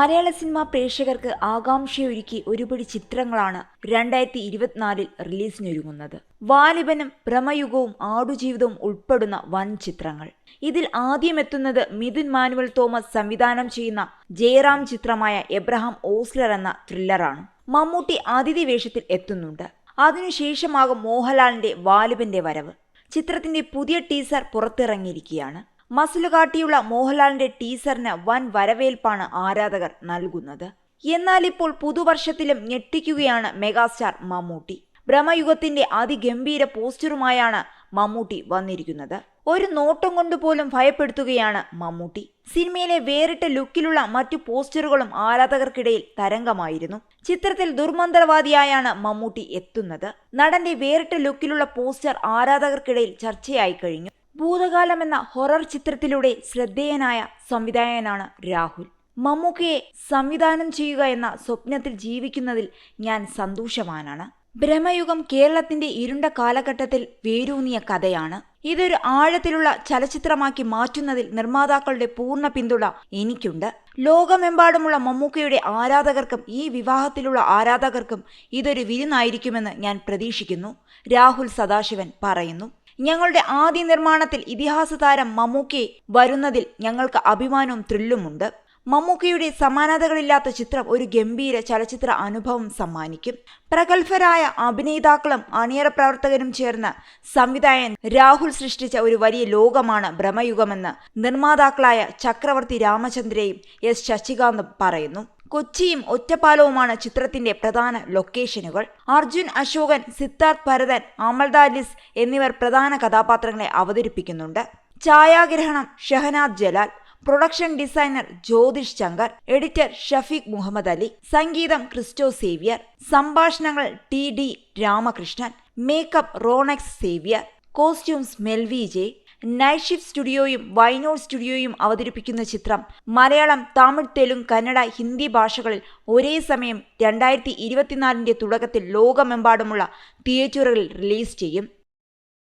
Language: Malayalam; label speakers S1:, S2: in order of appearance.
S1: മലയാള സിനിമ പ്രേക്ഷകർക്ക് ആകാംക്ഷയൊരുക്കി ഒരുപിടി ചിത്രങ്ങളാണ് രണ്ടായിരത്തി ഇരുപത്തിനാലിൽ റിലീസിനൊരുങ്ങുന്നത്. വാലിബനും ഭ്രമയുഗവും ആടുജീവിതവും ഉൾപ്പെടുന്ന വൻ ചിത്രങ്ങൾ. ഇതിൽ ആദ്യമെത്തുന്നത് മിഥുൻ മാനുവൽ തോമസ് സംവിധാനം ചെയ്യുന്ന ജയറാം ചിത്രമായ എബ്രഹാം ഓസ്ലർ എന്ന ത്രില്ലറാണ്. മമ്മൂട്ടി അതിഥി വേഷത്തിൽ എത്തുന്നുണ്ട്. അതിനുശേഷമാകും മോഹൻലാലിന്റെ വാലിബന്റെ വരവ്. ചിത്രത്തിന്റെ പുതിയ ടീസർ പുറത്തിറങ്ങിയിരിക്കുകയാണ്. മസിൽ കാട്ടിയുള്ള മോഹൻലാലിന്റെ ടീസറിന് വൻ വരവേൽപ്പാണ് ആരാധകർ നൽകുന്നത്. എന്നാൽ ഇപ്പോൾ പുതുവർഷത്തിലും ഞെട്ടിക്കുകയാണ് മെഗാസ്റ്റാർ മമ്മൂട്ടി. ഭ്രമയുഗത്തിന്റെ അതിഗംഭീര പോസ്റ്ററുമായാണ് മമ്മൂട്ടി വന്നിരിക്കുന്നത്. ഒരു നോട്ടം കൊണ്ടുപോലും ഭയപ്പെടുത്തുകയാണ് മമ്മൂട്ടി. സിനിമയിലെ വേറിട്ട ലുക്കിലുള്ള മറ്റു പോസ്റ്ററുകളും ആരാധകർക്കിടയിൽ തരംഗമായിരുന്നു. ചിത്രത്തിൽ ദുർമന്ത്രവാദിയായാണ് മമ്മൂട്ടി എത്തുന്നത്. നടന്റെ വേറിട്ട ലുക്കിലുള്ള പോസ്റ്റർ ആരാധകർക്കിടയിൽ ചർച്ചയായി കഴിഞ്ഞു. ഭൂതകാലം എന്ന ഹൊറർ ചിത്രത്തിലൂടെ ശ്രദ്ധേയനായ സംവിധായകനാണ് രാഹുൽ. മമ്മൂക്കയെ സംവിധാനം ചെയ്യുക എന്ന സ്വപ്നത്തിൽ ജീവിക്കുന്നതിൽ ഞാൻ സന്തോഷവാനാണ്. ബ്രഹ്മയുഗം കേരളത്തിന്റെ ഇരുണ്ട കാലഘട്ടത്തിൽ വേരൂന്നിയ കഥയാണ്. ഇതൊരു ആഴത്തിലുള്ള ചലച്ചിത്രമാക്കി മാറ്റുന്നതിൽ നിർമ്മാതാക്കളുടെ പൂർണ പിന്തുണ എനിക്കുണ്ട്. ലോകമെമ്പാടുമുള്ള മമ്മൂക്കയുടെ ആരാധകർക്കും ഈ വിവാഹത്തിലുള്ള ആരാധകർക്കും ഇതൊരു വിരുന്നായിരിക്കുമെന്ന് ഞാൻ പ്രതീക്ഷിക്കുന്നു രാഹുൽ സദാശിവൻ പറയുന്നു. ഞങ്ങളുടെ ആദ്യ നിർമ്മാണത്തിൽ ഇതിഹാസ താരം മമ്മൂക്കെ വരുന്നതിൽ ഞങ്ങൾക്ക് അഭിമാനവും ത്രില്ലുമുണ്ട്. മമ്മൂക്കയുടെ സമാനതകളില്ലാത്ത ചിത്രം ഒരു ഗംഭീര ചലച്ചിത്ര അനുഭവം സമ്മാനിക്കും. പ്രഗത്ഭരായ അഭിനേതാക്കളും അണിയറ പ്രവർത്തകരും ചേർന്ന് സംവിധായകൻ രാഹുൽ സൃഷ്ടിച്ച ഒരു വലിയ ലോകമാണ് ഭ്രമയുഗമെന്ന് നിർമ്മാതാക്കളായ ചക്രവർത്തി രാമചന്ദ്രയും എസ് ശശികാന്തും പറയുന്നു. കൊച്ചിയും ഒറ്റപ്പാലവുമാണ് ചിത്രത്തിന്റെ പ്രധാന ലൊക്കേഷനുകൾ. അർജുൻ അശോകൻ സിദ്ധാർത്ഥ് ഭരതൻ അമൽദാലിസ് എന്നിവർ പ്രധാന കഥാപാത്രങ്ങളെ അവതരിപ്പിക്കുന്നുണ്ട്. ഛായാഗ്രഹണം Shahanad Jalal production designer Jyothish Shankar editor Shafeeq Muhammad Ali സംഗീതം ക്രിസ്റ്റോ സേവ്യർ സംഭാഷണങ്ങൾ T D Ramakrishnan makeup Ronex Xavier costumes Melvy J Night Shift സ്റ്റുഡിയോയും വൈനോൾ സ്റ്റുഡിയോയും അവതരിപ്പിക്കുന്ന ചിത്രം. മലയാളം തമിഴ് തെലുങ്ക് കന്നഡ ഹിന്ദി ഭാഷകളിൽ ഒരേ സമയം രണ്ടായിരത്തി ഇരുപത്തിനാലിന്റെ തുടക്കത്തിൽ ലോകമെമ്പാടുമുള്ള തിയേറ്ററുകളിൽ റിലീസ് ചെയ്യും.